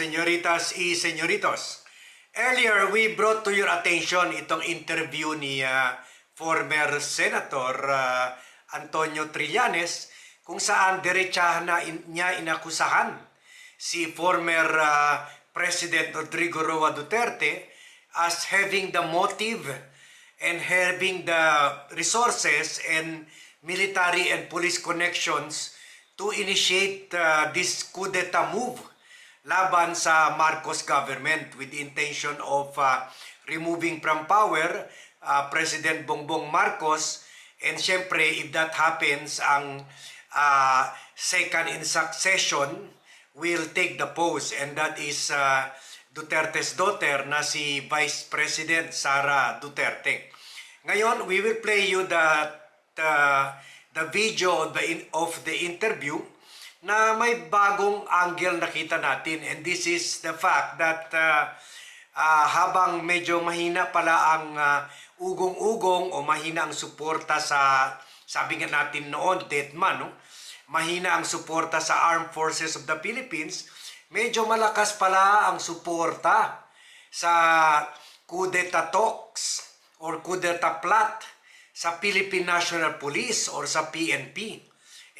señoritas y señoritos. Earlier, we brought to your attention itong interview ni ah, former Senator ah, Antonio Trillanes kung saan diretsahan na in- niya inakusahan si former ah, President Rodrigo Roa Duterte as having the motive and having the resources and military and police connections to initiate uh, this coup d'etat move laban sa Marcos government with the intention of uh, removing from power uh, President Bongbong Marcos. And syempre if that happens ang uh, second in succession will take the post. And that is uh, Duterte's daughter na si Vice President Sara Duterte. Ngayon, we will play you the the, the video of the, of the interview na may bagong angle nakita natin and this is the fact that uh, ah, habang medyo mahina pala ang ah, ugong-ugong o mahina ang suporta sa sabi nga natin noon dead man no mahina ang suporta sa Armed Forces of the Philippines medyo malakas pala ang suporta sa coup d'etat talks or coup d'etat plot sa Philippine National Police or sa PNP.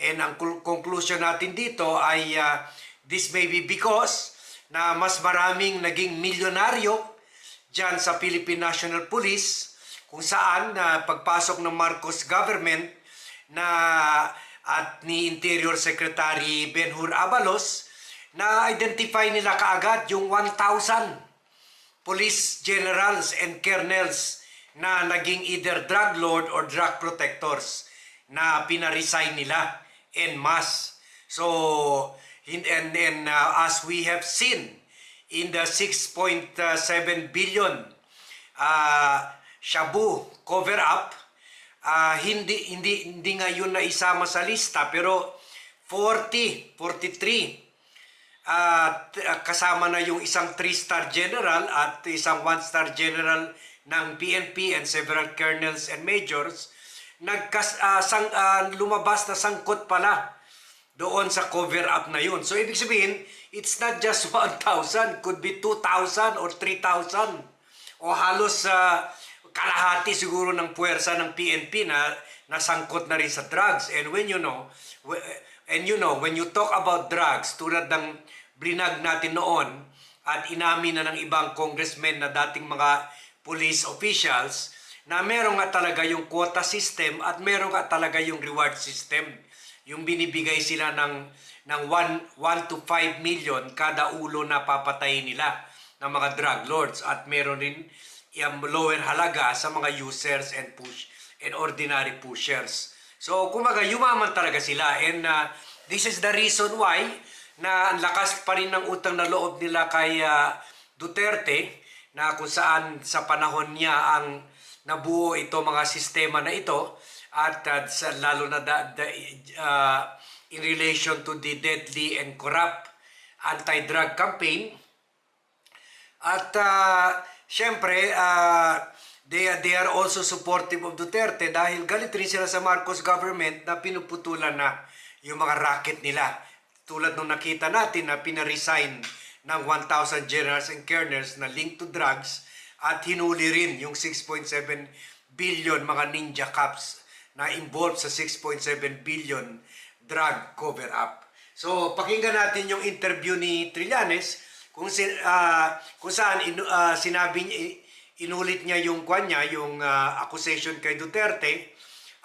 And ang conclusion natin dito ay ah, this may be because na mas maraming naging milyonaryo dyan sa Philippine National Police kung saan na pagpasok ng Marcos government na at ni Interior Secretary Benhur Abalos na identify nila kaagad yung 1,000 police generals and colonels na naging either drug lord or drug protectors na pinaresign nila en masse. So, hin- and then uh, as we have seen in the 6.7 billion uh, Shabu cover up, ah, hindi hindi hindi nga yun na isama sa lista pero 40, 43 at uh, kasama na yung isang 3-star general at isang 1-star general ng PNP and several colonels and majors nagkas ah, sang ah, lumabas na sangkot pala doon sa cover up na yun. So ibig sabihin, it's not just 1,000, could be 2,000 or 3,000 o halos sa kalahati siguro ng puwersa ng PNP na nasangkot na rin sa drugs. And when you know, and you know, when you talk about drugs, tulad ng brinag natin noon, at inamin na ng ibang congressmen na dating mga police officials, na meron nga talaga yung quota system at meron nga talaga yung reward system. Yung binibigay sila ng, ng 1, 1 to 5 million kada ulo na papatayin nila ng mga drug lords at meron rin yung lower halaga sa mga users and push and ordinary pushers. So, kumaga, yumaman talaga sila. And uh, this is the reason why na ang lakas pa rin ng utang na loob nila kay uh, Duterte na kung saan sa panahon niya ang nabuo ito mga sistema na ito at uh, sa, lalo na da, da, uh, in relation to the deadly and corrupt anti-drug campaign at uh, syempre, uh, they, they are also supportive of Duterte dahil galit rin sila sa Marcos government na pinuputulan na yung mga racket nila. Tulad nung nakita natin na pinaresign ng 1,000 generals and colonels na linked to drugs at hinuli rin yung 6.7 billion mga ninja cops na involved sa 6.7 billion drug cover-up. So, pakinggan natin yung interview ni Trillanes kung si, ah, kung saan inu- ah, sinabi niya inulit niya yung kwan niya, yung ah, accusation kay Duterte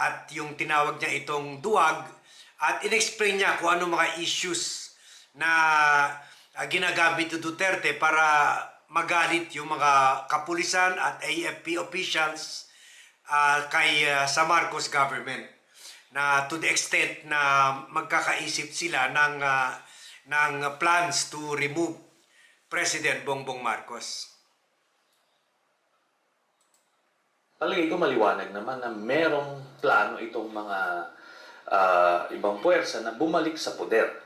at yung tinawag niya itong duwag at inexplain niya kung ano mga issues na ah, ginagamit ni Duterte para magalit yung mga kapulisan at AFP officials ah, kay ah, sa Marcos government na to the extent na magkakaisip sila ng ah, ng plans to remove President Bongbong Marcos. Palagay ko maliwanag naman na merong plano itong mga ah, ibang puwersa na bumalik sa poder.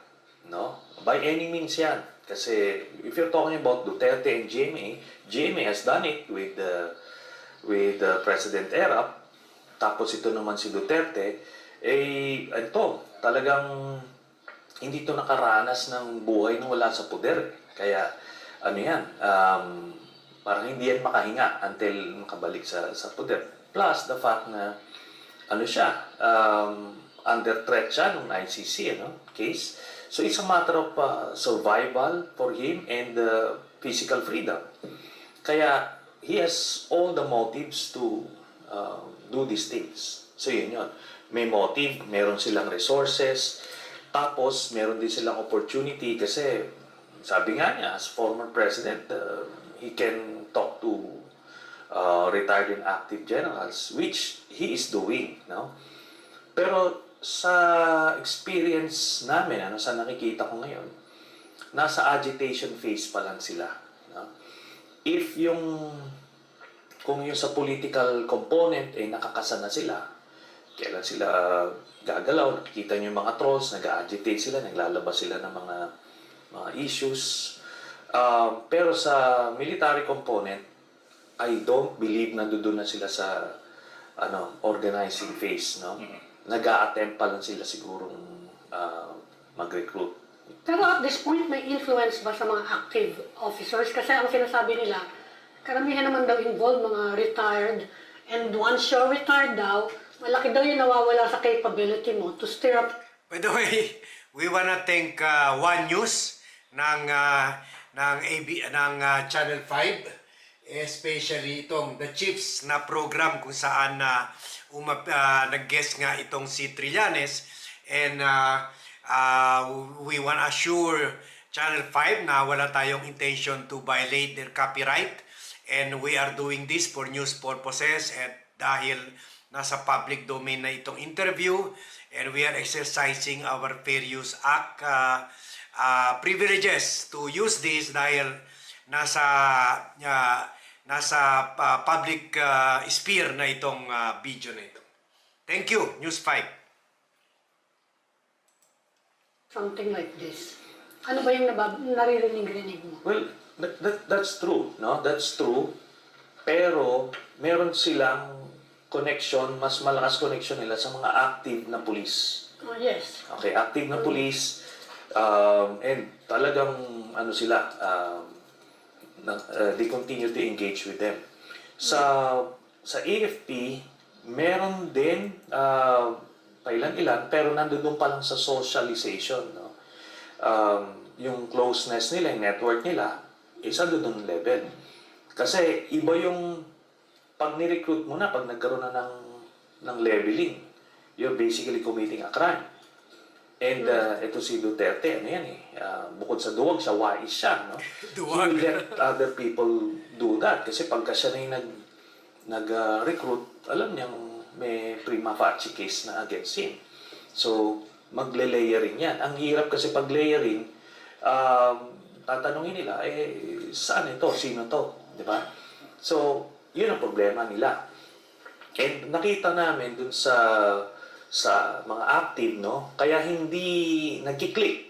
No? By any means yan. Kasi if you're talking about Duterte and GMA, GMA has done it with the with the President Erap. Tapos ito naman si Duterte, eh, ito, talagang hindi to nakaranas ng buhay na wala sa poder. Kaya, ano yan, um, parang hindi yan makahinga until makabalik sa, sa poder. Plus, the fact na, ano siya, um, under threat siya ng ICC, ano, case. So, it's a matter of uh, survival for him and uh, physical freedom. Kaya, he has all the motives to uh, do these things. So, yun yun. May motive, meron silang resources, tapos meron din silang opportunity kasi sabi nga niya, as former president, uh, he can talk to uh, retired and active generals, which he is doing. No? Pero sa experience namin, ano, sa nakikita ko ngayon, nasa agitation phase pa lang sila. No? If yung kung yung sa political component ay nakakasa na sila, kailan sila gagalaw, nakikita niyo yung mga trolls, nag-agitate sila, naglalabas sila ng mga mga issues. Um, pero sa military component, I don't believe na doon na sila sa ano organizing phase, no? Nag-a-attempt pa lang sila sigurong uh, mag-recruit. Pero at this point, may influence ba sa mga active officers? Kasi ang sinasabi nila, karamihan naman daw involved mga retired. And once you're retired daw, malaki daw yung nawawala sa capability mo to steer up By the way, we wanna thank uh, One News ng uh, ng AB ng uh, Channel 5 especially itong The Chips na program kung saan na umap uh, nag-guest nga itong si Trillanes. And uh, uh, we want assure Channel 5 na wala tayong intention to violate their copyright. And we are doing this for news purposes at dahil nasa public domain na itong interview. And we are exercising our Fair Use Act uh, uh, privileges to use this dahil nasa uh, nasa uh, public uh, sphere na itong uh, video na ito. Thank you, News 5. something like this. Ano ba yung nabab- naririnig-rinig mo? Well, that, that, that's true, no? That's true. Pero meron silang connection, mas malakas connection nila sa mga active na police. Oh, yes. Okay, active na police um, and talagang ano sila um, uh, they continue to engage with them. Sa sa AFP, meron din uh, pailan-ilan pero nandoon pa lang sa socialization, no? Um, yung closeness nila, yung network nila, isa doon level. Kasi iba yung pag ni-recruit mo na, pag nagkaroon na ng, ng leveling, you're basically committing a crime. And uh, ito si Duterte, ano yan eh, uh, bukod sa duwag, siya wise siya, no? Duwag. He let other people do that. Kasi pagka siya na yung nag, nag-recruit, alam niyang may prima facie case na against him. So, magle-layering yan. Ang hirap kasi pag layering, um, tatanungin nila, eh, saan ito? Sino to? Di ba? So, yun ang problema nila. And nakita namin dun sa sa mga active, no? Kaya hindi nagkiklik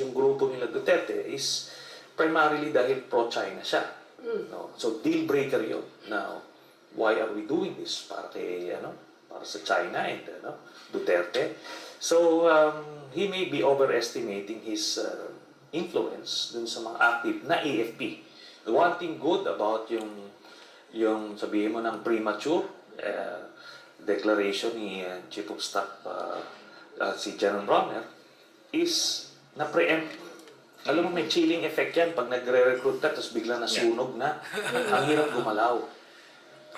yung grupo nila Duterte is primarily dahil pro-China siya. No? So, deal breaker yun. Now, why are we doing this? Para kay, ano? Para sa China and, ano? Duterte. So, um, he may be overestimating his uh, influence dun sa mga active na AFP. The one thing good about yung yung sabihin mo ng premature uh, declaration ni uh, Chief of Staff uh, uh, si General Bronner is na-preempt. Alam mo, may chilling effect yan pag nagre-recruit ka tapos bigla nasunog na. Ang hirap gumalaw.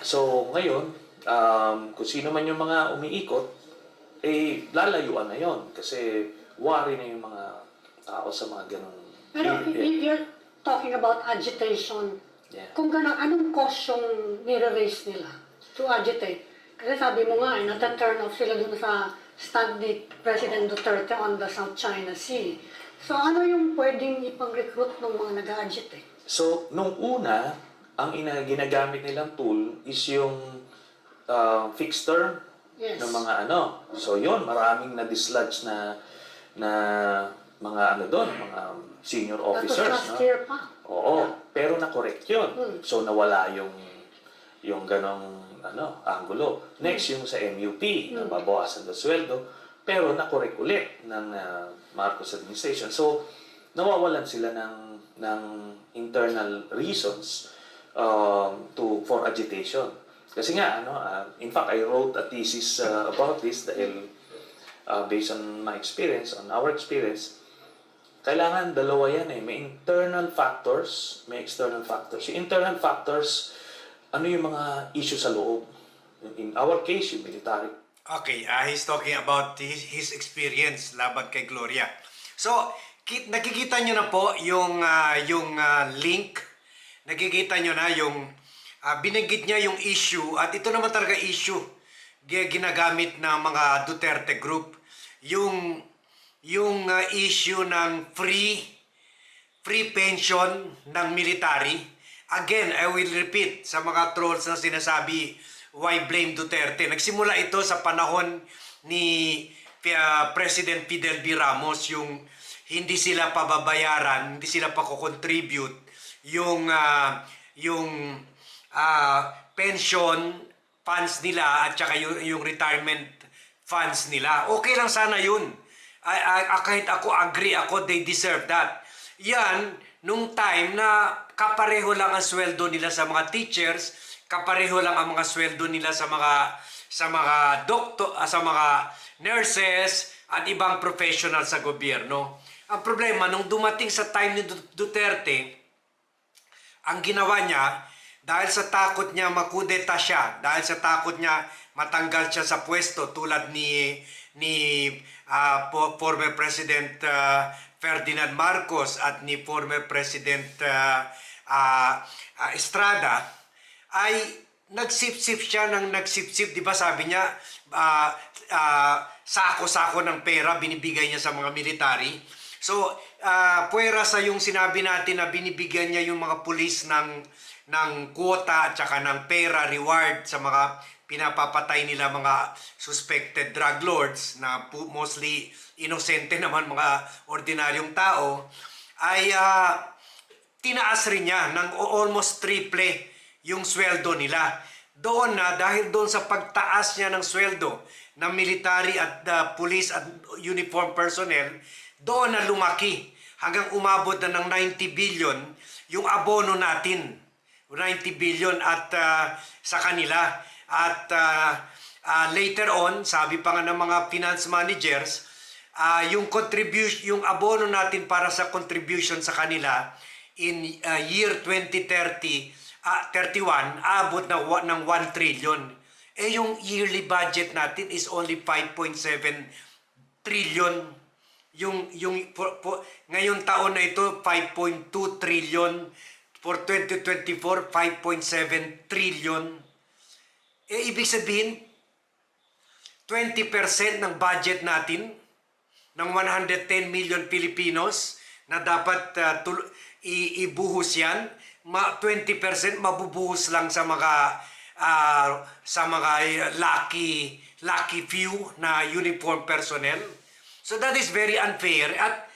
So, ngayon, um, kung sino man yung mga umiikot, eh, lalayuan na yon Kasi worry na yung mga tao sa mga ganong... Pero if you're talking about agitation, Yeah. kung gano'n, anong cause yung nire-raise nila to agitate? Kasi sabi mo nga, eh, nata-turn off sila dun sa stand ni President Duterte on the South China Sea. So ano yung pwedeng ipang-recruit ng mga nag-agitate? So, nung una, ang ina ginagamit nilang tool is yung uh, fixed term Yes. ng mga ano. So, yon maraming na-dislodge na na mga ano doon, mga senior officers. last No? year pa. Oo, pero na-correct yun. Hmm. So, nawala yung yung ganong ano, angulo. Next, yung sa MUP, Hmm. nababawasan ng sweldo. pero nakorek ulit ng ah, Marcos administration. So, nawawalan sila ng, ng internal reasons um, to for agitation. Kasi nga, ano, ah, in fact, I wrote a thesis ah, about this dahil ah, based on my experience, on our experience, kailangan dalawa yan eh. May internal factors, may external factors. Yung internal factors, ano yung mga issue sa loob? In our case, yung military. Okay, ah, he's talking about his, his experience laban kay Gloria. So, ki- nakikita nyo na po yung, ah, yung ah, link. Nakikita nyo na yung ah, binanggit niya yung issue at ito naman talaga issue gi- ginagamit ng mga Duterte group. Yung yung ah, issue ng free free pension ng military. Again, I will repeat sa mga trolls na sinasabi, why blame Duterte? Nagsimula ito sa panahon ni uh, President Fidel B. Ramos, yung hindi sila pababayaran, hindi sila pakocontribute, yung, ah, yung ah, pension funds nila at saka yung, yung retirement funds nila. Okay lang sana yun. I, I- kahit ako agree ako, they deserve that. Yan, nung time na kapareho lang ang sweldo nila sa mga teachers, kapareho lang ang mga sweldo nila sa mga sa mga doktor, ah, sa mga nurses at ibang professional sa gobyerno. Ang problema nung dumating sa time ni Du- Duterte, ang ginawa niya, dahil sa takot niya makudeta siya, dahil sa takot niya matanggal siya sa pwesto tulad ni ni po- former President ah, Ferdinand Marcos at ni former President ah, ah, ah, Estrada, ay nagsip-sip siya ng nagsip-sip, di ba sabi niya, ah, ah, sako-sako ng pera binibigay niya sa mga military. So, ah puwera sa yung sinabi natin na binibigyan niya yung mga pulis ng ng quota at saka ng pera reward sa mga pinapapatay nila mga suspected drug lords na mostly inosente naman mga ordinaryong tao ay ah, tinaas rin niya ng almost triple yung sweldo nila. Doon na, dahil doon sa pagtaas niya ng sweldo ng military at uh, police at uniform personnel, doon na lumaki hanggang umabot na ng 90 billion yung abono natin. 90 billion at uh, sa kanila. At uh, uh, later on, sabi pa nga ng mga finance managers, ah yung contribution yung abono natin para sa contribution sa kanila in ah, year 2030 ah 31 abot na ng 1 trillion. Eh yung yearly budget natin is only 5.7 trillion. Yung yung po, po, ngayon taon na ito 5.2 trillion. For 2024 5.7 trillion eh ibig sabihin 20% ng budget natin ng 110 million Filipinos na dapat uh, tul- i- ibuhos yan, ma 20% mabubuhos lang sa mga ah, sa mga uh, lucky lucky few na uniform personnel. So that is very unfair at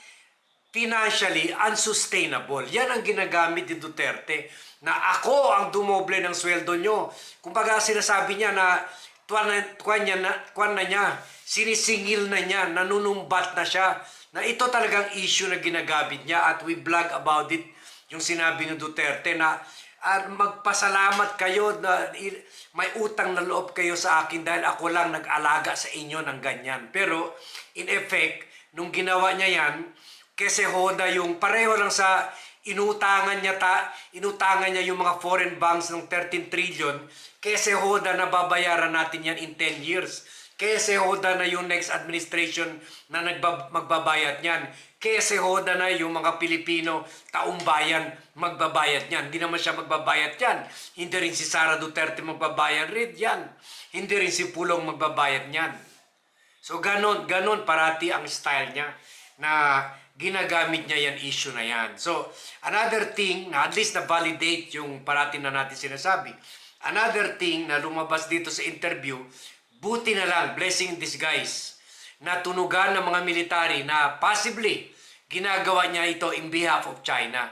financially unsustainable. Yan ang ginagamit ni Duterte na ako ang dumoble ng sweldo nyo. Kumbaga sinasabi niya na tuwan na, tuwan niya na, tuwan na niya, sinisingil na niya, nanunumbat na siya. Na ito talagang issue na ginagamit niya at we blog about it yung sinabi ni Duterte na at magpasalamat kayo na may utang na loob kayo sa akin dahil ako lang nag-alaga sa inyo ng ganyan. Pero in effect, nung ginawa niya yan, kasi hoda yung pareho lang sa inutangan niya ta, inutangan niya yung mga foreign banks ng 13 trillion, kasi hoda na babayaran natin yan in 10 years. Kese hoda na yung next administration na nagbab- magbabayad niyan. Kese hoda na yung mga Pilipino taong bayan magbabayad niyan. Hindi naman siya magbabayad yan. Hindi rin si Sara Duterte magbabayad rin yan. Hindi rin si Pulong magbabayad niyan. So ganon, ganon parati ang style niya na ginagamit niya yan issue na yan. So another thing na at least na validate yung parati na natin sinasabi. Another thing na lumabas dito sa interview, buti na lang, blessing in disguise, na tunugan ng mga military na possibly ginagawa niya ito in behalf of China.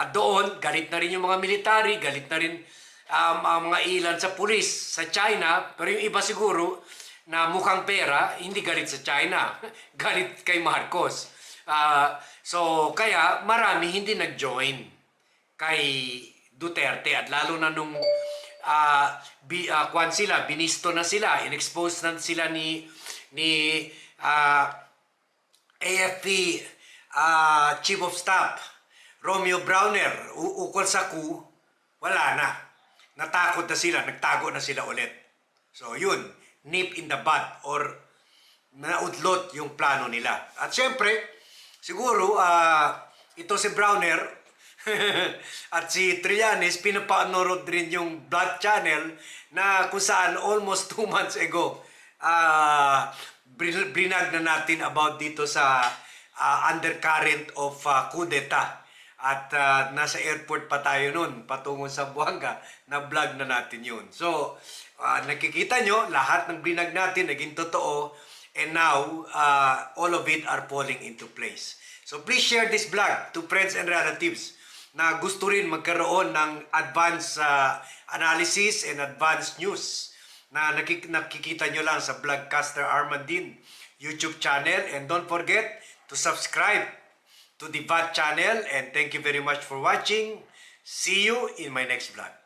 At doon, galit na rin yung mga military, galit na rin um, ang mga ilan sa pulis sa China, pero yung iba siguro, na mukhang pera, hindi galit sa China, galit kay Marcos. Ah, so, kaya marami hindi nag-join kay Duterte at lalo na nung ah bi, ah, kwan sila, binisto na sila, inexpose na sila ni ni ah, AFP ah, Chief of Staff Romeo Browner u- ukol sa coup, wala na. Natakot na sila, nagtago na sila ulit. So yun, nip in the bud or naudlot yung plano nila. At syempre, siguro ah, ito si Browner at si Trillanes pinapanood rin yung Blood Channel na kung saan almost two months ago brin- brinag na natin about dito sa ah, undercurrent of coup d'etat. At ah, nasa airport pa tayo nun, patungo sa Buanga, na vlog na natin yun. So, ah, nakikita nyo, lahat ng brinag natin naging totoo, and now, ah, all of it are falling into place. So, please share this vlog to friends and relatives na gusto rin magkaroon ng advanced ah, analysis and advanced news na nakik- nakikita nyo lang sa Vlogcaster Armandin YouTube channel. And don't forget to subscribe to the VAT channel. And thank you very much for watching. See you in my next vlog.